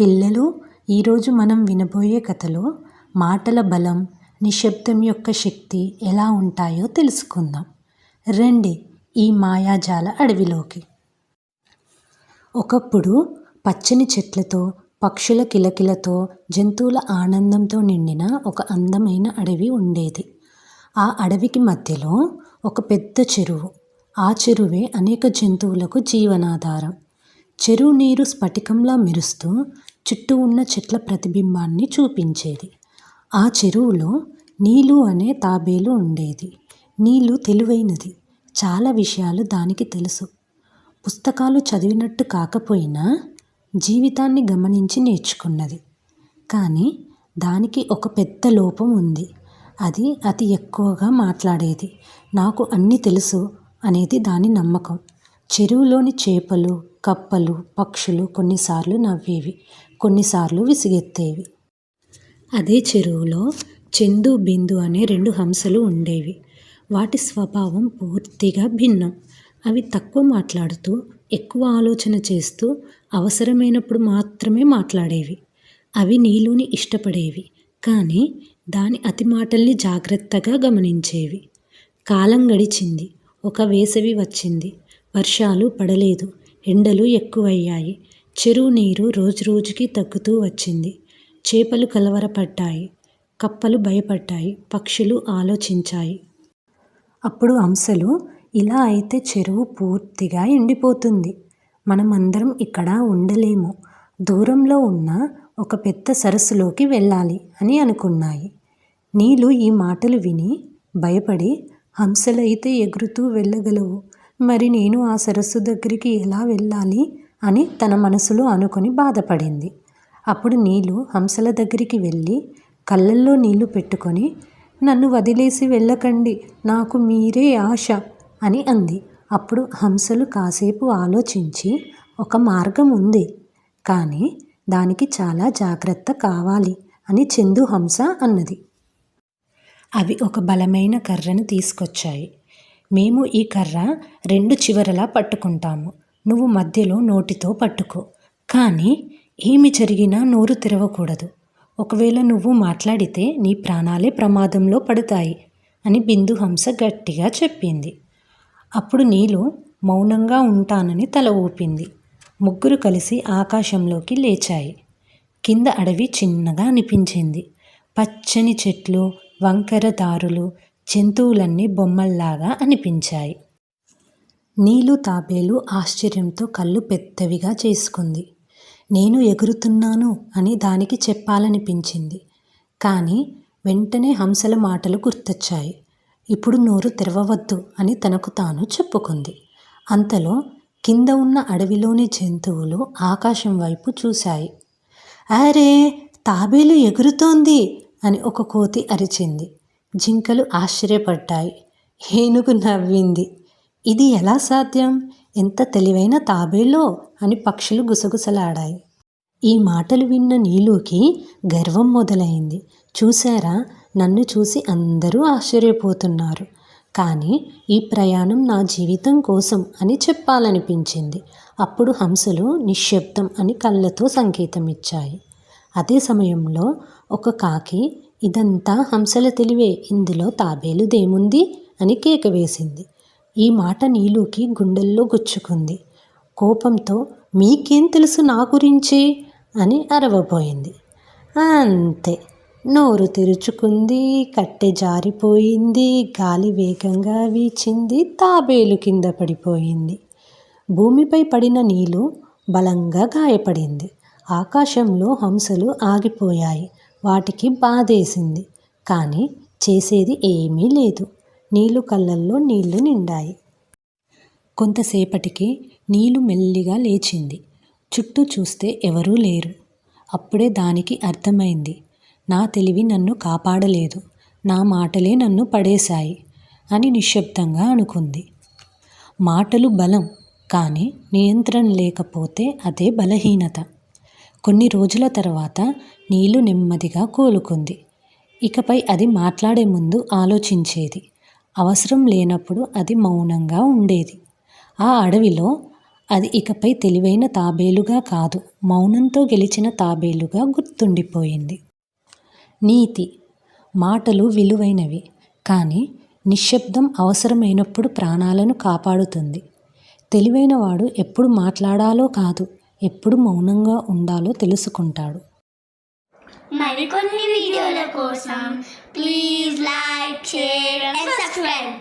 పిల్లలు ఈరోజు మనం వినబోయే కథలో మాటల బలం నిశ్శబ్దం యొక్క శక్తి ఎలా ఉంటాయో తెలుసుకుందాం. రండి ఈ మాయాజాల అడవిలోకి. ఒకప్పుడు పచ్చని చెట్లతో పక్షుల కిలకిలతో జంతువుల ఆనందంతో నిండిన ఒక అందమైన అడవి ఉండేది. ఆ అడవికి మధ్యలో ఒక పెద్ద చెరువు ఆ చెరువే అనేక జంతువులకు జీవనాధారం. చెరువు నీరు స్ఫటికంలా మెరుస్తూ చుట్టూ ఉన్న చెట్ల ప్రతిబింబాన్ని చూపించేది. ఆ చెరువులో నీలు అనే తాబేలు ఉండేది. నీలు తెలివైనది. చాలా విషయాలు దానికి తెలుసు. పుస్తకాలు చదివినట్టు కాకపోయినా జీవితాన్ని గమనించి నేర్చుకున్నది. కానీ దానికి ఒక పెద్ద లోపం ఉంది. అది అతి ఎక్కువగా మాట్లాడేది. నాకు అన్నీ తెలుసు అనేది దాని నమ్మకం. చెరువులోని చేపలు కప్పలు పక్షులు కొన్నిసార్లు నవ్వేవి కొన్నిసార్లు విసిగెత్తేవి. అదే చెరువులో చందు బిందు అనే రెండు హంసలు ఉండేవి. వాటి స్వభావం పూర్తిగా భిన్నం. అవి తక్కువ మాట్లాడుతూ ఎక్కువ ఆలోచన చేస్తూ అవసరమైనప్పుడు మాత్రమే మాట్లాడేవి. అవి నీళ్ళుని ఇష్టపడేవి కానీ దాని అతి మాటల్ని జాగ్రత్తగా గమనించేవి. కాలం గడిచింది. ఒక వేసవి వచ్చింది. వర్షాలు పడలేదు. ఎండలు ఎక్కువయ్యాయి. చెరువు నీరు రోజురోజుకి తగ్గుతూ వచ్చింది. చేపలు కలవరపడ్డాయి. కప్పలు భయపడ్డాయి. పక్షులు ఆలోచించాయి. అప్పుడు హంసలు ఇలా అయితే చెరువు పూర్తిగా ఎండిపోతుంది. మనమందరం ఇక్కడ ఉండలేము. దూరంలో ఉన్న ఒక పెద్ద సరస్సులోకి వెళ్ళాలి అని అనుకున్నాయి. నీళ్ళు ఈ మాటలు విని భయపడి హంసలైతే ఎగురుతూ వెళ్ళగలవు. మరి నేను ఆ సరస్సు దగ్గరికి ఎలా వెళ్ళాలి అని తన మనసులో అనుకొని బాధపడింది. అప్పుడు నీళ్ళు హంసల దగ్గరికి వెళ్ళి కళ్ళల్లో నీళ్ళు పెట్టుకొని నన్ను వదిలేసి వెళ్ళకండి నాకు మీరే ఆశ అని అంది. అప్పుడు హంసలు కాసేపు ఆలోచించి ఒక మార్గం ఉంది కానీ దానికి చాలా జాగ్రత్త కావాలి అని చందు హంస అన్నది. అవి ఒక బలమైన కర్రను తీసుకొచ్చాయి. మేము ఈ కర్ర రెండు చివరలా పట్టుకుంటాము. నువ్వు మధ్యలో నోటితో పట్టుకో. కానీ ఏమి జరిగినా నోరు తెరవకూడదు. ఒకవేళ నువ్వు మాట్లాడితే నీ ప్రాణాలే ప్రమాదంలో పడతాయి అని బిందు హంస గట్టిగా చెప్పింది. అప్పుడు నీలు మౌనంగా ఉంటానని తల ఊపింది. ముగ్గురు కలిసి ఆకాశంలోకి లేచాయి. కింద అడవి చిన్నగా అనిపించింది. పచ్చని చెట్లు వంకర దారులు జంతువులన్నీ బొమ్మల్లాగా అనిపించాయి. నీలు తాబేలు ఆశ్చర్యంతో కళ్ళు పెద్దవిగా చేసుకుంది. నేను ఎగురుతున్నాను అని దానికి చెప్పాలనిపించింది. కానీ వెంటనే హంసల మాటలు గుర్తొచ్చాయి. ఇప్పుడు నోరు తెరవవద్దు అని తనకు తాను చెప్పుకుంది. అంతలో కింద ఉన్న అడవిలోని జంతువులు ఆకాశం వైపు చూశాయి. అరే తాబేలు ఎగురుతోంది అని ఒక కోతి అరిచింది. జింకలు ఆశ్చర్యపడ్డాయి. ఏనుగు నవ్వింది. ఇది ఎలా సాధ్యం? ఎంత తెలివైన తాబేలో అని పక్షులు గుసగుసలాడాయి. ఈ మాటలు విన్న నీలుకి గర్వం మొదలైంది. చూసారా నన్ను చూసి అందరూ ఆశ్చర్యపోతున్నారు. కానీ ఈ ప్రయాణం నా జీవితం కోసం అని చెప్పాలనిపించింది. అప్పుడు హంసలు నిశ్శబ్దం అని కళ్ళతో సంకేతం ఇచ్చాయి అదే సమయంలో ఒక కాకి ఇదంతా హంసల తెలివే. ఇందులో తాబేలుదేముంది అని కేక వేసింది. ఈ మాట నీలుకి గుండెల్లో గుచ్చుకుంది. కోపంతో మీకేం తెలుసు నా గురించి? అని అరవబోయింది. అంతే. నోరు తెరుచుకుంది కట్టె జారిపోయింది గాలి వేగంగా వీచింది తాబేలు కింద పడిపోయింది. భూమిపై పడిన నీళ్ళు బలంగా గాయపడింది. ఆకాశంలో హంసలు ఆగిపోయాయి. వాటికి బాధేసింది. కానీ చేసేది ఏమీ లేదు. నీళ్ళు కళ్ళల్లో నీళ్ళు నిండాయి. కొంతసేపటికి నీళ్ళు మెల్లిగా లేచింది. చుట్టూ చూస్తే ఎవరూ లేరు. అప్పుడే దానికి అర్థమైంది. నా తెలివి నన్ను కాపాడలేదు. నా మాటలే నన్ను పడేశాయి అని నిశ్శబ్దంగా అనుకుంది. మాటలు బలం కానీ నియంత్రణ లేకపోతే అదే బలహీనత. కొన్ని రోజుల తర్వాత నీళ్ళు నెమ్మదిగా కోలుకుంది. ఇకపై అది మాట్లాడే ముందు ఆలోచించేది. అవసరం లేనప్పుడు అది మౌనంగా ఉండేది. ఆ అడవిలో అది ఇకపై తెలివైన తాబేలుగా కాదు మౌనంతో గెలిచిన తాబేలుగా గుర్తుండిపోయింది. నీతి మాటలు విలువైనవి కానీ నిశ్శబ్దం అవసరమైనప్పుడు ప్రాణాలను కాపాడుతుంది. తెలివైనవాడు ఎప్పుడు మాట్లాడాలో కాదు ఎప్పుడు మౌనంగా ఉండాలో తెలుసుకుంటాడు. మరికొన్ని వీడియోల కోసం please like share and subscribe.